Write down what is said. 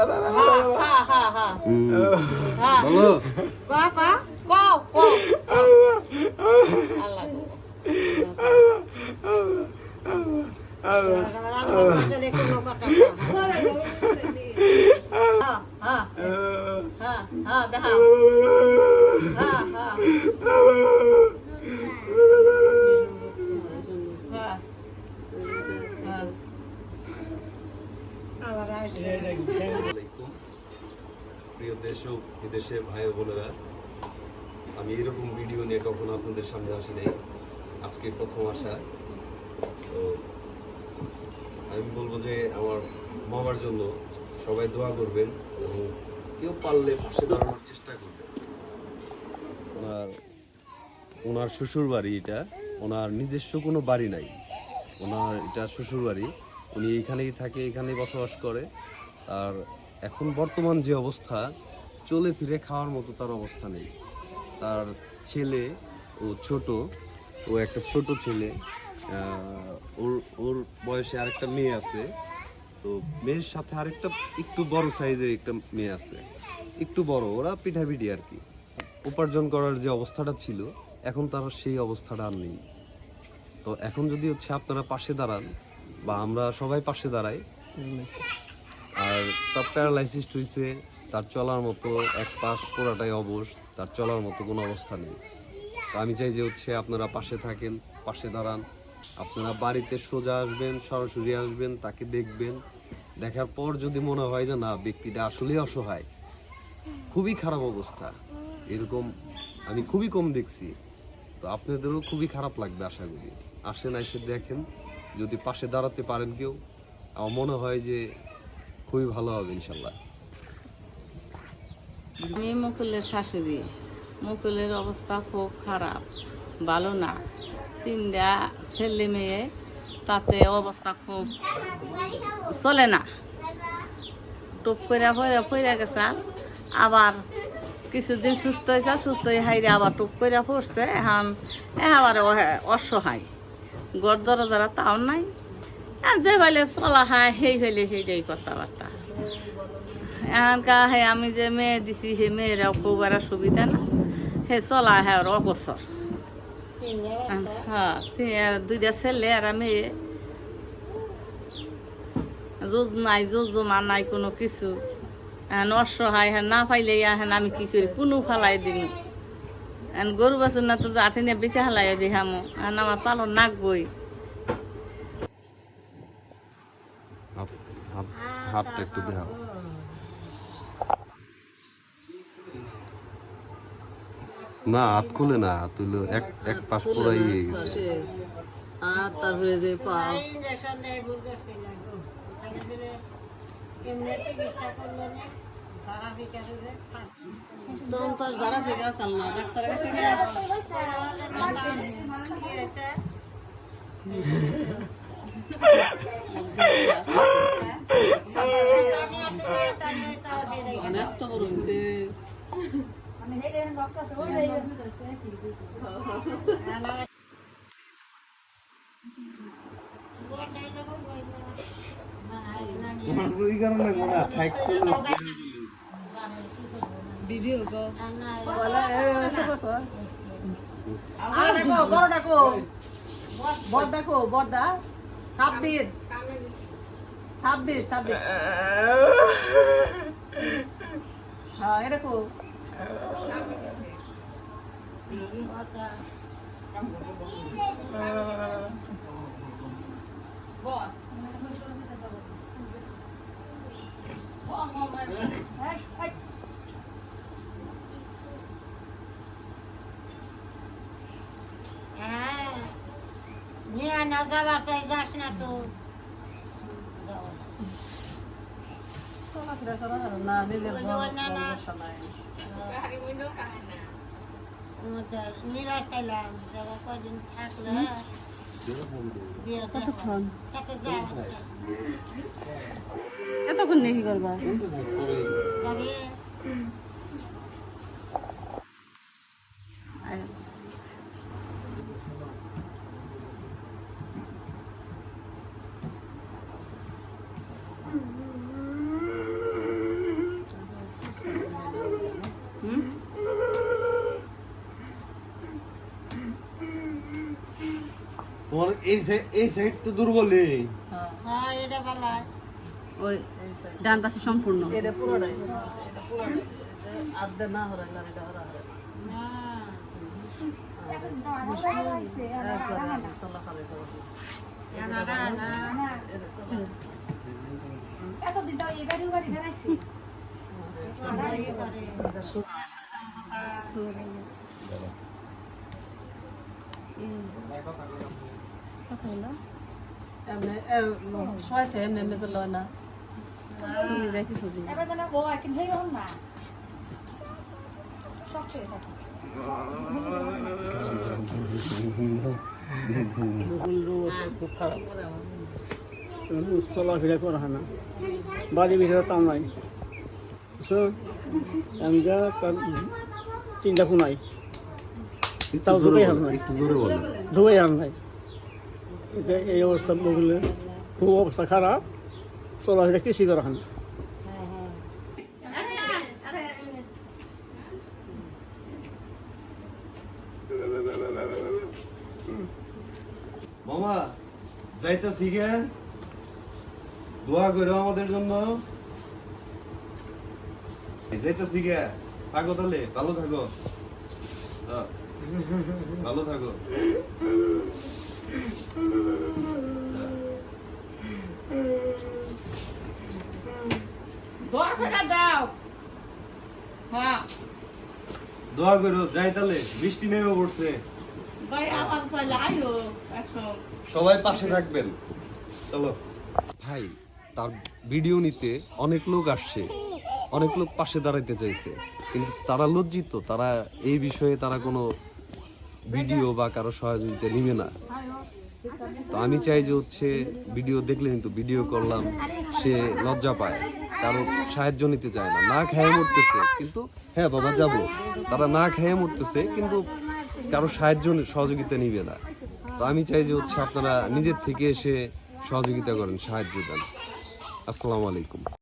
হা হা হা হুম, হা বলো ক ক কও কও আল্লাহ গো হা হা হা হা দেখা হা হা হা হা আলাইকুম। প্রিয় দেশ ও বিদেশের ভাই বোনেরা আমি এরকম ভিডিও নিয়ে কখনো আপনাদের সামনে আসি নাই আজকে প্রথম আসা তো আমি বলব যে আমার মামার জন্য সবাই দোয়া করবেন এবং কেউ পারলে পাশে দাঁড়ানোর চেষ্টা করবেন ওনার ওনার শ্বশুর বাড়ি এটা, ওনার নিজস্ব কোনো বাড়ি নাই। ওনার এটা শ্বশুর বাড়ি উনি এখানেই থাকে, এখানেই বসবাস করে। আর এখন বর্তমান যে অবস্থা, চলে ফিরে খাওয়ার মতো তার অবস্থা নেই। তার ছেলে ও ছোট, ও একটা ছোট ছেলে ওর ওর বয়সে আরেকটা মেয়ে আছে। তো মেয়ের সাথে আরেকটা একটু বড় সাইজের একটা মেয়ে আছে। একটু বড়, ওরা পিঠাপিঠি আর কি। উপার্জন করার যে অবস্থাটা ছিল, এখন তার সেই অবস্থাটা আর নেই। তো এখন যদি হচ্ছে আপনারা পাশে দাঁড়ান বা আমরা সবাই পাশে দাঁড়াই। আর তার প্যারালাইসিস হয়েছে তার চলার মতো এক পাশ পুরাটাই অবশ, তার চলার মতো কোনো অবস্থা নেই। তো আমি চাই যে হচ্ছে আপনারা পাশে থাকেন, পাশে দাঁড়ান। আপনারা বাড়িতে সোজা আসবেন, সরাসরি আসবেন, তাকে দেখবেন। দেখার পর যদি মনে হয় যে না, ব্যক্তিটা আসলেই অসহায়, খুবই খারাপ অবস্থা। এরকম আমি খুবই কম দেখছি। তো আপনাদেরও খুবই খারাপ লাগবে আশা করি। আসেন, এসে দেখেন। যদি পাশে দাঁড়াতে পারেন কেউ, আমার মনে হয় যে খুবই ভালো হবে ইনশাল্লাহ। আমি মুকুলের শাশুড়ি। মুকুলের অবস্থা খুব খারাপ, ভালো না। তিনটা ছেলে মেয়ে, তাতে অবস্থা খুব চলে না। টুপ করে ফইরা ফইরা গেছে। আবার কিছুদিন সুস্থ হয়েছে, সুস্থ হয়ে হাইরে আবার টুপ করে পড়ছে। এখন আবার অসহায়। গড় দরজারা তাও নাই। আর যে ভাইলে চলা হয়, সেই হইলে সেইটাই কথাবার্তা। এখানকার হে আমি যে মেয়ে দিছি সে মেয়েরাও খুব একটা সুবিধা না। হে চলা হ্যাঁ ওর অবসর। হ্যাঁ দুইটা ছেলে আর মেয়ে জোজ নাই জোজ জমা নাই কোনো কিছু। এখন অসহায় হ্যাঁ না পাইলে এখন আমি কি করি? কোনো ফালাই দিন গরু বাছুর না তো আঠে নিয়ে বেঁচে হালাই দিহামো এখন আমার পালন নাকবই হাতটা একটু দেখাও না হাত খুলে না হইল এক এক পাশ পুরাই গেছে। আর তারপরে যে পা আর যারা থেকে আসাল না ডাক্তারের কাছে গেলে অনেক বড় হয়েছে আর দেখো বড় দেখো। বড় দেখো বড়দা ছাব্বিশ। ছাব্বিশ ছাব্বিশ। হ্যাঁ এ দেখো। হ্যাঁ নিয়ে না যাবার চাই যাস না তো নিরাশ চাইলাম কদিন থাকলে এতক্ষণ কি করবা? এই এই সাইড তো দুর্বলই হ্যাঁ এটা ভালো ওই ডান পাশে সম্পূর্ণ এটা পুরোটাই এটা পুরোটাই না হরাই এটা হরা হরাই চলা খাবে এমনি এমনি তো লয় না খুব খারাপ চলাফেরা করা হয় না বাড়ির ভিতরে তাও নাই তিনটা কোনাই তাও ঢুকাই হার নাই। একটু জোরে হার নাই। এটা এই অবস্থা বললে খুব অবস্থা খারাপ। চলাফেরা কিছুই করা হয় মামা যাইতাছি গে। দোয়া করো আমাদের জন্য। যাইতাছি গে। থাকো তাহলে ভালো থাকো। হ্যাঁ, ভালো থাকো। দোয়া করে দাও। হ্যাঁ। দোয়া করো যাই তাহলে বৃষ্টি নেমে পড়ছে। ভাই আবার তাহলে আইও একশো। সবাই পাশে থাকবেন। চলো। ভাই তার ভিডিও নিতে অনেক লোক আসছে। অনেক লোক পাশে দাঁড়াইতে চাইছে। কিন্তু তারা লজ্জিত তারা এই বিষয়ে তারা কোনো ভিডিও বা কারও সহযোগিতা নিবে না। তো আমি চাই যে হচ্ছে ভিডিও দেখলে কিন্তু ভিডিও করলাম, সে লজ্জা পায়। কারও সাহায্য নিতে চায় না না খেয়ে মরতেছে, কিন্তু হ্যাঁ বাবা, যাব। তারা না খেয়ে মরতেছে, কিন্তু কারও সাহায্য সহযোগিতা নিবে না। তো আমি চাই যে হচ্ছে আপনারা নিজের থেকে এসে সহযোগিতা করেন, সাহায্য দেন। আসসালামু আলাইকুম।